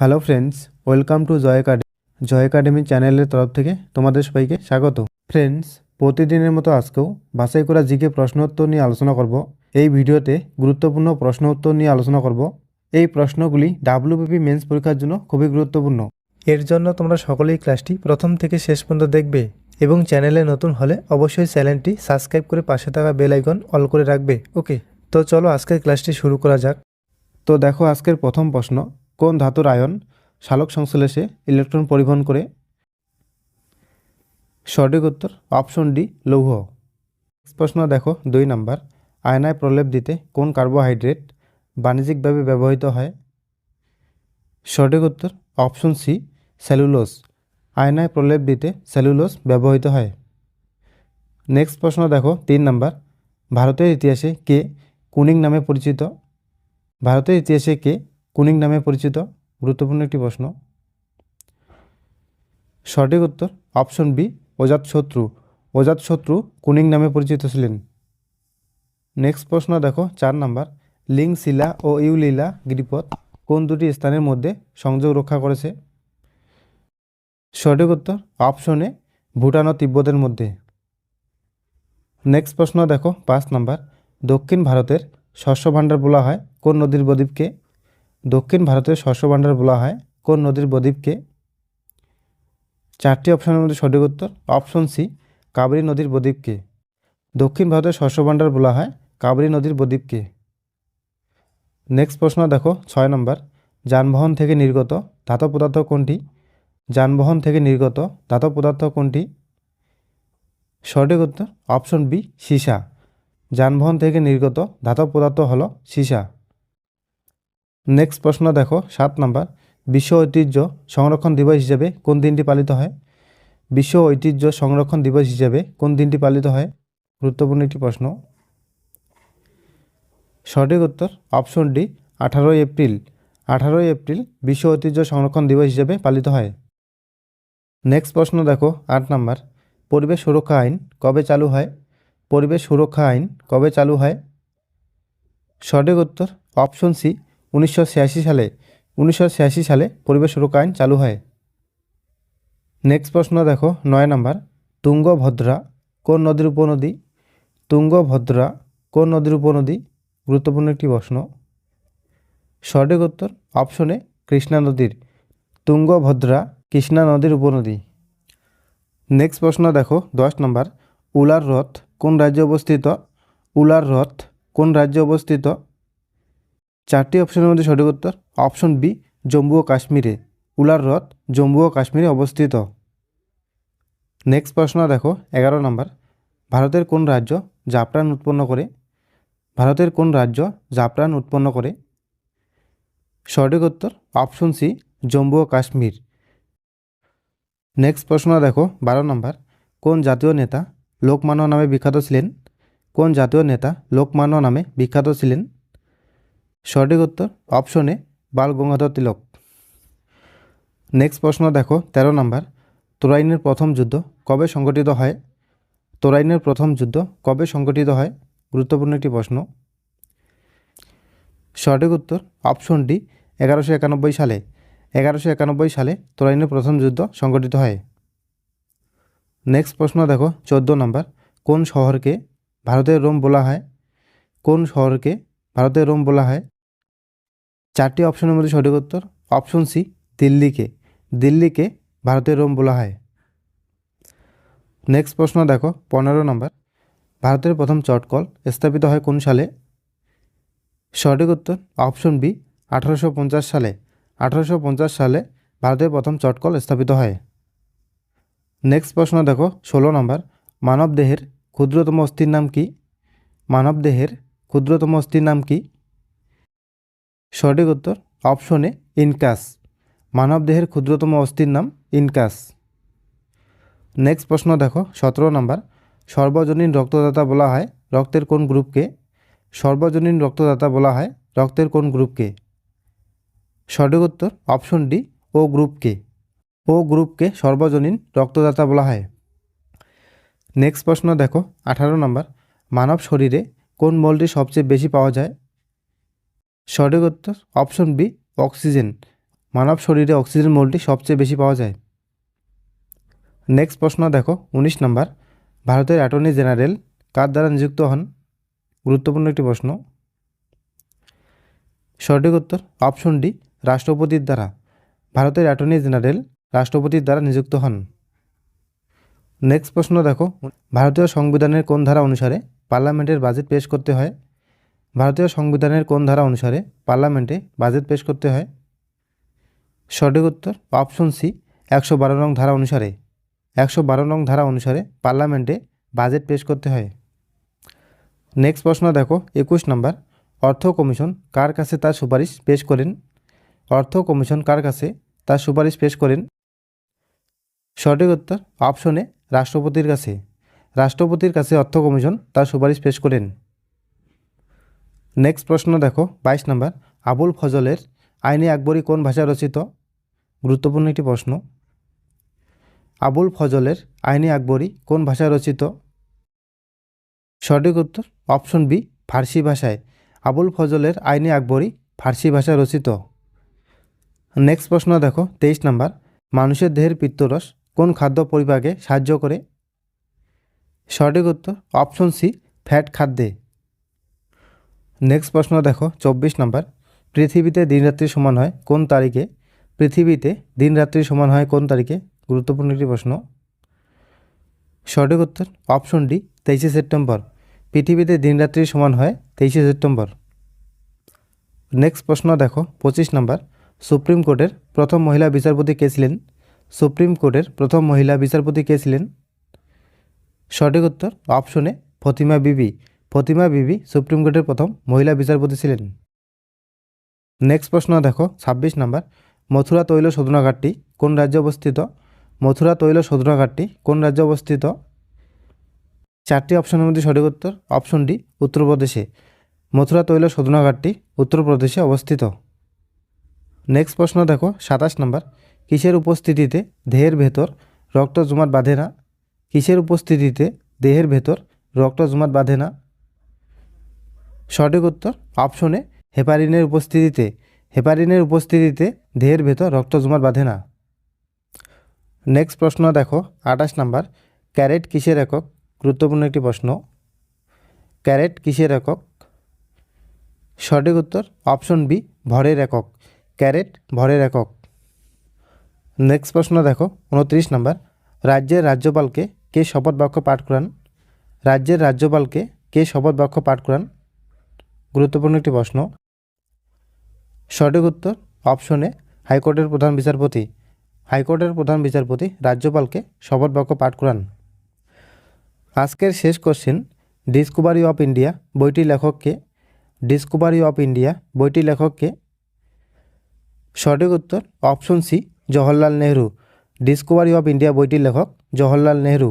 Hello friends welcome to Joy academy Joy academy চ্যানেলের তরফ থেকে তোমাদের সবাইকে স্বাগত। ফ্রেন্ডস প্রতিদিনের মতো আজকেও বাছাই করা জিকে প্রশ্ন উত্তর নিয়ে আলোচনা করব। এই ভিডিওতে গুরুত্বপূর্ণ প্রশ্ন উত্তর নিয়ে আলোচনা করব। এই প্রশ্নগুলি ডাব্লিউবিপি মেন্স পরীক্ষার জন্য খুবই গুরুত্বপূর্ণ। এর জন্য তোমরা সকলেই ক্লাসটি প্রথম থেকে শেষ পর্যন্ত দেখবে এবং চ্যানেলে নতুন হলে অবশ্যই চ্যানেলটি সাবস্ক্রাইব করে পাশে থাকা বেল আইকন অল করে রাখবে। ওকে, তো চলো আজকের ক্লাসটি শুরু করা যাক। তো দেখো আজকের প্রথম প্রশ্ন। কোন ধাতুর আয়ন সালোক সংশ্লেষে ইলেকট্রন পরিবহন করে? সঠিক উত্তর অপশন ডি লৌহ। প্রশ্ন দেখো, দুই নাম্বার, আয়নায় প্রলেপ দিতে কোন কার্বোহাইড্রেট বাণিজ্যিকভাবে ব্যবহৃত হয়? সঠিক উত্তর অপশন সি সেলুলোজ আয়নায় প্রলেপ দিতে সেলুলোজ ব্যবহৃত হয়। নেক্সট প্রশ্ন দেখো, তিন নাম্বার, ভারতের ইতিহাসে কে কুনিং নামে পরিচিত? ভারতের ইতিহাসে কে কুনিং নামে পরিচিত, গুরুত্বপূর্ণ একটি প্রশ্ন। সঠিক উত্তর, অপশন বি অজাতশত্রু অজাতশত্রু কুনিং নামে পরিচিত ছিলেন। নেক্সট প্রশ্ন দেখো, চার নাম্বার। লিং, শিলা ও ইউলীলা গিরিপথ কোন দুটি স্থানের মধ্যে সংযোগ রক্ষা করেছে? সঠিক উত্তর, অপশন এ, ভুটান ও তিব্বতের মধ্যে। নেক্সট প্রশ্ন দেখো, পাঁচ নাম্বার। দক্ষিণ ভারতের শস্য ভাণ্ডার বলা হয় কোন নদীর বদ্বীপকে দক্ষিণ ভারতের শস্য ভাণ্ডার বলা হয়। কোন নদীর বদ্বীপকে চারটি অপশনের মধ্যে সঠিক উত্তর, অপশন সি, কাবেরী নদীর বদ্বীপকে দক্ষিণ ভারতের শস্য ভাণ্ডার বলা হয় কাবেরী নদীর বদ্বীপকে নেক্সট প্রশ্ন দেখো, ছয় নম্বর। যানবাহন থেকে নির্গত ধাতব পদার্থ কোনটি? যানবাহন থেকে নির্গত ধাতব পদার্থ কোনটি? সঠিক উত্তর, অপশন বি, সীসা। যানবাহন থেকে নির্গত ধাতব পদার্থ হল সীসা। নেক্সট প্রশ্ন দেখো, সাত নাম্বার। বিশ্ব ঐতিহ্য সংরক্ষণ দিবস হিসেবে কোন দিনটি পালিত হয়? বিশ্ব ঐতিহ্য সংরক্ষণ দিবস হিসেবে কোন দিনটি পালিত হয়? গুরুত্বপূর্ণ একটি প্রশ্ন। সঠিক উত্তর অপশন ডি আঠারোই এপ্রিল। আঠারোই এপ্রিল বিশ্ব ঐতিহ্য সংরক্ষণ দিবস হিসেবে পালিত হয়। নেক্সট প্রশ্ন দেখো, আট নাম্বার। পরিবেশ সুরক্ষা আইন কবে চালু হয়? পরিবেশ সুরক্ষা আইন কবে চালু হয়? সঠিক উত্তর অপশন সি উনিশশো ছিয়াশি সালে, উনিশশো ছিয়াশি সালে পরিবেশ সুরক্ষা আইন চালু হয়। নেক্সট প্রশ্ন দেখো, নয় নম্বর। তুঙ্গভদ্রা কোন নদীর উপনদী? তুঙ্গভদ্রা কোন নদীর উপনদী? গুরুত্বপূর্ণ একটি প্রশ্ন। সঠিক উত্তর, অপশনে কৃষ্ণা নদীর। তুঙ্গভদ্রা কৃষ্ণা নদীর উপনদী। নেক্সট প্রশ্ন দেখো, দশ নম্বর। উলার হ্রদ কোন রাজ্যে অবস্থিত? উলার হ্রদ কোন রাজ্যে অবস্থিত? চারটি অপশনের মধ্যে সঠিক উত্তর। অপশন বি, জম্মু ও কাশ্মীরে। উলার হ্রদ, জম্মু ও কাশ্মীরে অবস্থিত। নেক্সট প্রশ্ন দেখো, এগারো নম্বর। ভারতের কোন রাজ্য জাফরান উৎপন্ন করে? ভারতের কোন রাজ্য জাফরান উৎপন্ন করে? সঠিক উত্তর, অপশন সি, জম্মু ও কাশ্মীর। নেক্সট প্রশ্ন দেখো, বারো নম্বর। কোন জাতীয় নেতা লোকমান্য নামে বিখ্যাত ছিলেন? কোন জাতীয় নেতা লোকমান্য নামে বিখ্যাত ছিলেন? সঠিক উত্তর অপশনে বাল গঙ্গাধর তিলক। নেক্সট প্রশ্ন দেখো, তেরো নম্বর। তোরাইনের প্রথম যুদ্ধ কবে সংগঠিত হয়? তোরাইনের প্রথম যুদ্ধ কবে সংগঠিত হয়? গুরুত্বপূর্ণ একটি প্রশ্ন। সঠিক উত্তর অপশন ডি এগারোশো একানব্বই সালে। এগারোশো একানব্বই সালে তোরাইনের প্রথম যুদ্ধ সংগঠিত হয়। নেক্সট প্রশ্ন দেখো, চোদ্দ নম্বর। কোন শহরকে ভারতের রোম বলা হয়? কোন শহরকে ভারতের রোম বলা হয়? চারটি অপশনের মধ্যে সঠিক উত্তর অপশন সি দিল্লিকে। দিল্লিকে ভারতের রোম বলা হয়। নেক্সট প্রশ্ন দেখো, পনেরো নম্বর ভারতের প্রথম চটকল স্থাপিত হয় কোন সালে? সঠিক উত্তর অপশন বি আঠারোশো পঞ্চাশ সালে। আঠারোশো পঞ্চাশ সালে ভারতের প্রথম চটকল স্থাপিত হয়। নেক্সট প্রশ্ন দেখো, ষোলো নম্বর মানবদেহের ক্ষুদ্রতম অস্থির নাম কি? মানবদেহের ক্ষুদ্রতম অস্থির নাম কি? সঠিক উত্তর অপশনে ইনকাস। মানবদেহের ক্ষুদ্রতম অস্থির নাম ইনকাস। নেক্সট প্রশ্ন দেখো, সতেরো নম্বর। সর্বজনীন রক্তদাতা বলা হয় রক্তের কোন গ্রুপকে সর্বজনীন রক্তদাতা বলা হয় রক্তের কোন গ্রুপকে সঠিক উত্তর অপশন ডি, ও গ্রুপকে ও গ্রুপকে সর্বজনীন রক্তদাতা বলা হয়। নেক্সট প্রশ্ন দেখো, আঠারো নম্বর। মানব শরীরে কোন মলটি সবচেয়ে বেশি পাওয়া যায়? সঠিক উত্তর অপশন বি, অক্সিজেন। মানব শরীরে অক্সিজেন মোলটি সবচেয়ে বেশি পাওয়া যায়। নেক্সট প্রশ্ন দেখো, উনিশ নম্বর। ভারতের অ্যাটর্নি জেনারেল কার দ্বারা নিযুক্ত হন? গুরুত্বপূর্ণ একটি প্রশ্ন। সঠিক উত্তর অপশন ডি, রাষ্ট্রপতির দ্বারা। ভারতের অ্যাটর্নি জেনারেল রাষ্ট্রপতির দ্বারা নিযুক্ত হন। নেক্সট প্রশ্ন দেখো, ভারতীয় সংবিধানের কোন ধারা অনুসারে পার্লামেন্টের বাজেট পেশ করতে হয়? ভারতীয় সংবিধানের কোন ধারা অনুসারে পার্লামেন্টে বাজেট পেশ করতে হয়? সঠিক উত্তর, অপশন সি, একশো বারো নং ধারা অনুসারে। একশো বারো নং ধারা অনুসারে পার্লামেন্টে বাজেট পেশ করতে হয়। নেক্সট প্রশ্ন দেখো, একুশ নম্বর। অর্থ কমিশন কার কাছে তার সুপারিশ পেশ করেন? অর্থ কমিশন কার কাছে তার সুপারিশ পেশ করেন? সঠিক উত্তর, অপশনে রাষ্ট্রপতির কাছে। রাষ্ট্রপতির কাছে অর্থ কমিশন তার সুপারিশ পেশ করেন। নেক্সট প্রশ্ন দেখো, বাইশ নম্বর। আবুল ফজলের আইনে আকবরী কোন ভাষায় রচিত? গুরুত্বপূর্ণ একটি প্রশ্ন। আবুল ফজলের আইনে আকবরী কোন ভাষায় রচিত? সঠিক উত্তর, অপশন বি, ফার্সি ভাষায়। আবুল ফজলের আইনে আকবরী ফার্সি ভাষায় রচিত। নেক্সট প্রশ্ন দেখো, তেইশ নাম্বার। মানুষের দেহের পিত্তরস কোন খাদ্য পরিপাকে সাহায্য করে? সঠিক উত্তর, অপশন সি, ফ্যাট খাদ্যে। নেক্সট প্রশ্ন দেখো, চব্বিশ নাম্বার। পৃথিবীতে দিনরাত্রি সমান হয় কোন তারিখে? পৃথিবীতে দিনরাত্রি সমান হয় কোন তারিখে? গুরুত্বপূর্ণ একটি প্রশ্ন। সঠিক উত্তর অপশন ডি তেইশে সেপ্টেম্বর। পৃথিবীতে দিনরাত্রি সমান হয় তেইশে সেপ্টেম্বর। নেক্সট প্রশ্ন দেখো, পঁচিশ নম্বর। সুপ্রিম কোর্টের প্রথম মহিলা বিচারপতি কে ছিলেন? সুপ্রিম কোর্টের প্রথম মহিলা বিচারপতি কে ছিলেন? সঠিক উত্তর অপশনে ফতিমা বিবি। ফতিমা বিবি সুপ্রিম কোর্টের প্রথম মহিলা বিচারপতি ছিলেন। নেক্সট প্রশ্ন দেখো, ছাব্বিশ নম্বর। মথুরা তৈল শোধনাগারটি কোন রাজ্যে অবস্থিত? মথুরা তৈল শোধনাগারটি কোন রাজ্যে অবস্থিত? চারটি অপশনের মধ্যে সঠিক উত্তর, অপশন ডি, উত্তরপ্রদেশে। মথুরা তৈল শোধনাগারটি উত্তরপ্রদেশে অবস্থিত। নেক্সট প্রশ্ন দেখো, সাতাশ নম্বর। কিসের উপস্থিতিতে দেহের ভেতর রক্ত জমাট বাঁধে না? কিসের উপস্থিতিতে দেহের ভেতর রক্ত জমাট বাঁধে না? সঠিক উত্তর অপশনে হেপারিনের উপস্থিতিতে হেপারিনের উপস্থিতিতে দেহের ভেতর রক্ত জমাট বাঁধে না। নেক্সট প্রশ্ন দেখো, আঠাশ নাম্বার, ক্যারেট কিসের একক? গুরুত্বপূর্ণ একটি প্রশ্ন। ক্যারেট কিসের একক? সঠিক উত্তর অপশন বি ভরের একক। ক্যারেট, ভরের একক। নেক্সট প্রশ্ন দেখো, উনত্রিশ নাম্বার, রাজ্যের রাজ্যপালকে কে শপথ বাক্য পাঠ করান? রাজ্যের রাজ্যপালকে কে শপথ বাক্য পাঠ করান? গুরুত্বপূর্ণ একটি প্রশ্ন। সঠিক উত্তর, অপশনে হাইকোর্টের প্রধান বিচারপতি, হাইকোর্টের প্রধান বিচারপতি রাজ্যপালকে শপথ বাক্য পাঠ করান। আজকের শেষ কোশ্চেন ডিসকভারি অফ ইন্ডিয়া বইটি লেখককে ডিসকভারি অফ ইন্ডিয়া বইটি লেখককে। সঠিক উত্তর, option C, Jawaharlal Nehru Discovery of India বইটির লেখক জওহরলাল নেহরু।